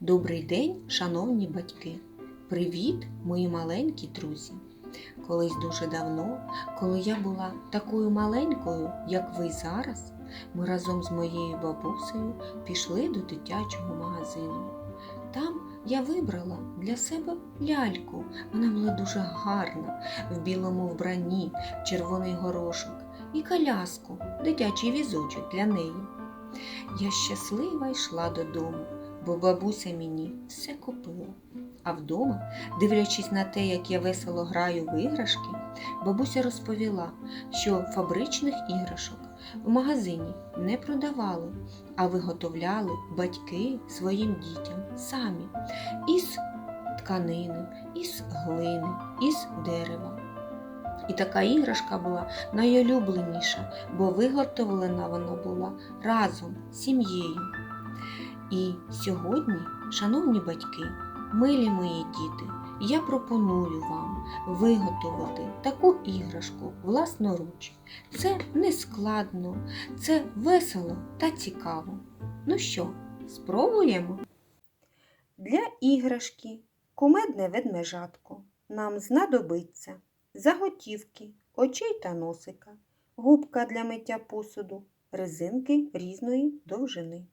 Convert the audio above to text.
Добрий день, шановні батьки! Привіт, мої маленькі друзі! Колись дуже давно, коли я була такою маленькою, як ви зараз, ми разом з моєю бабусею пішли до дитячого магазину. Там я вибрала для себе ляльку. Вона була дуже гарна, в білому вбранні, червоний горошок і коляску, дитячий візочок для неї. Я щаслива йшла додому, бо бабуся мені все купила. А вдома, дивлячись на те, як я весело граю в іграшки, бабуся розповіла, що фабричних іграшок в магазині не продавали, а виготовляли батьки своїм дітям самі із тканини, із глини, із дерева. І така іграшка була найулюбленіша, бо виготовлена вона була разом з сім'єю. І сьогодні, шановні батьки, милі мої діти, я пропоную вам виготовити таку іграшку власноруч. Це не складно, це весело та цікаво. Ну що, спробуємо? Для іграшки кумедне ведмежатко нам знадобиться заготівки очей та носика, губка для миття посуду, резинки різної довжини.